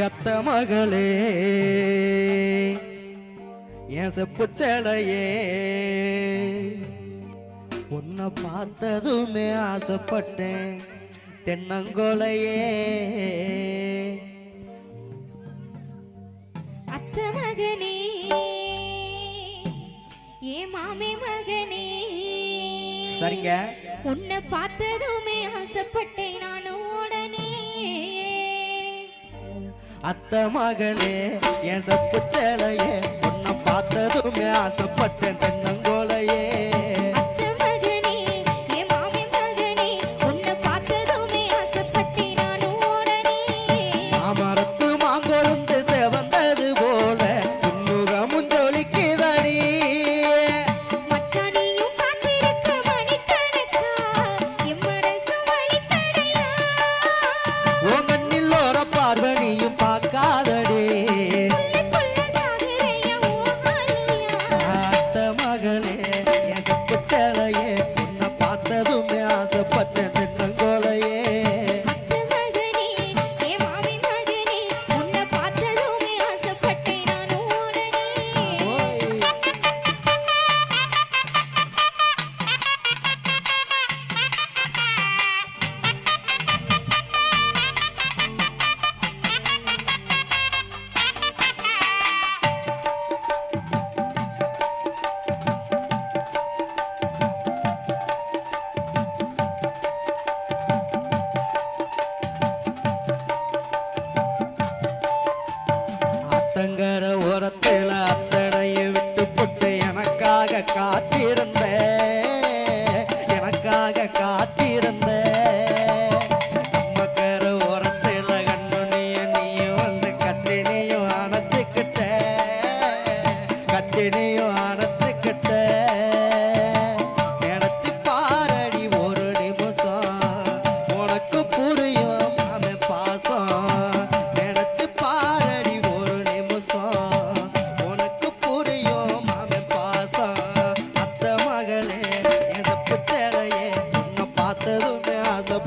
அத்த மகளே. என் செப்பு சேலையே. உன்னை பார்த்ததுமே ஆசைப்பட்டேன் தென்னங்கொலையே. அத்த மகனே ஏ மாமே மகனே. சரிங்க. உன்னை பார்த்ததுமே ஆசைப்பட்டேன் நான். அத்த மகளே என் சப்பு சேலையே உன்னை பார்த்ததுமே ஆசைப்பட்டேன் தென்னங்க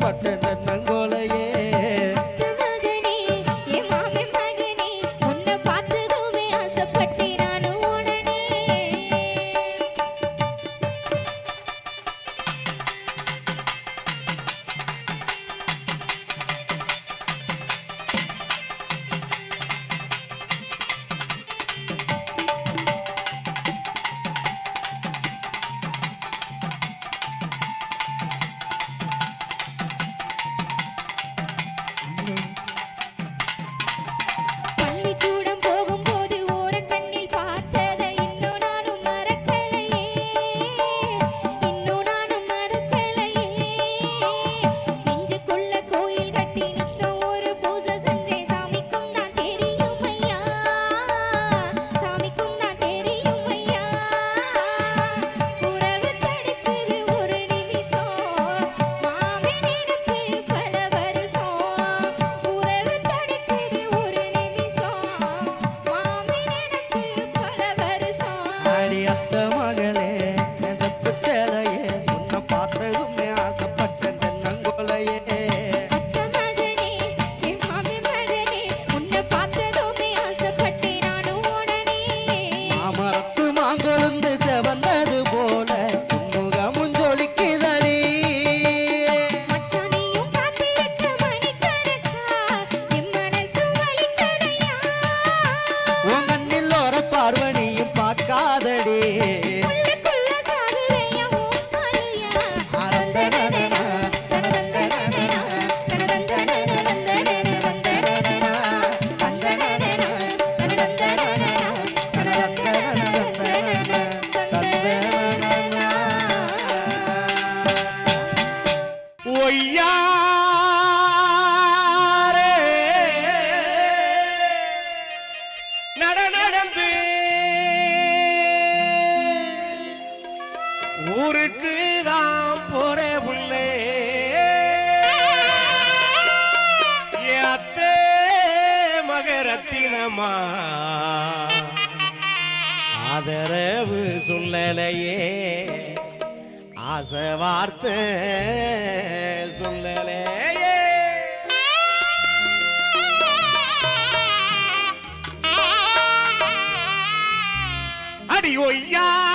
What then? ரத்தினமா ஆதரவு சொல்லலையே. ஆசை வார்த்தை சொல்லலையே. அடி ஒய்யா.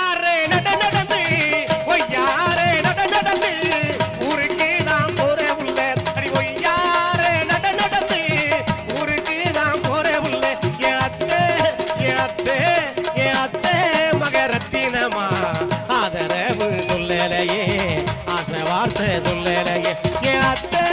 வார்த்தை சொல்லலையே என் அத்தை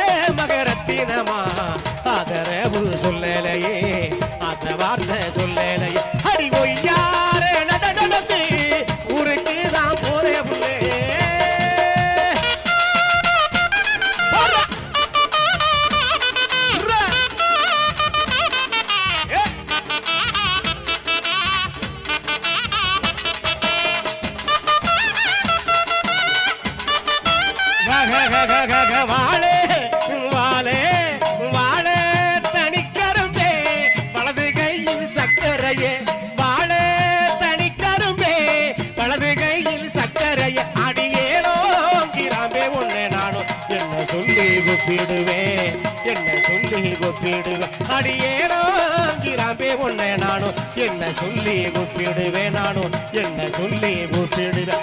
ஒப்பிடுவேன் என்ன சொல்லி ஒப்பிடுவேன் அடியேனோ கிராம்பே ஒண்ணே நானும். என்ன சொல்லி ஒப்பிடுவேன் நானும். என்ன சொல்லி ஒப்பிடுவேன்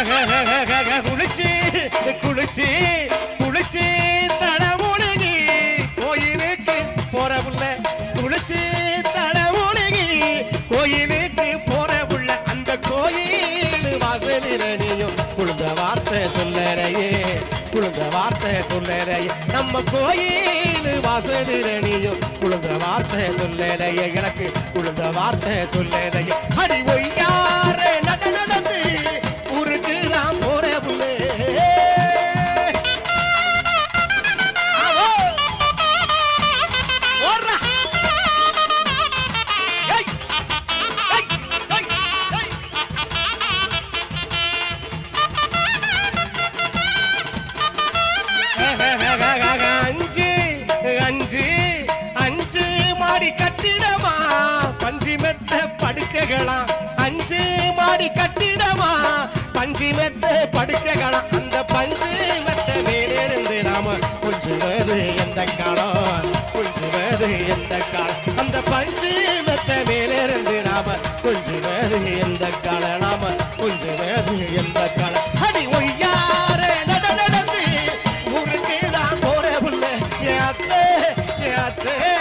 குளிச்சு குளிச்சு குளிச்சு தடமுழுகி கோயிலுக்கு போற புள்ள குளிச்சு தடமுழுகி கோயிலுக்கு போற புள்ள அந்த கோயில் வாசலிரணியும் குழுந்த வார்த்தை சொல்லறையே குழுந்த வார்த்தை சொல்லறையே. நம்ம கோயில் வாசலிரணியும் குழுந்த வார்த்தை சொல்லறையே. எனக்கு குழுந்த வார்த்தை சொல்லறையே. அடி ஒய்யாரே அஞ்சு அஞ்சு அஞ்சு மாடி கட்டிடமா? பஞ்சு மெத்த படுக்கைகளா? அஞ்சு மாடி கட்டிடமா? பஞ்சு மெத்த படுக்கைகளா? அந்த பஞ்சு மெத்த மேலிருந்து நாம கொஞ்சுவது எந்த காலம்? கொஞ்சுவது எந்த காலம்? அந்த பஞ்சு மெத்த மேலிருந்து நாம கொஞ்சுவது எந்த காலம்? நாம கொஞ்சுவது எந்த காலம்? அடி ஒய்யா என் அத்தை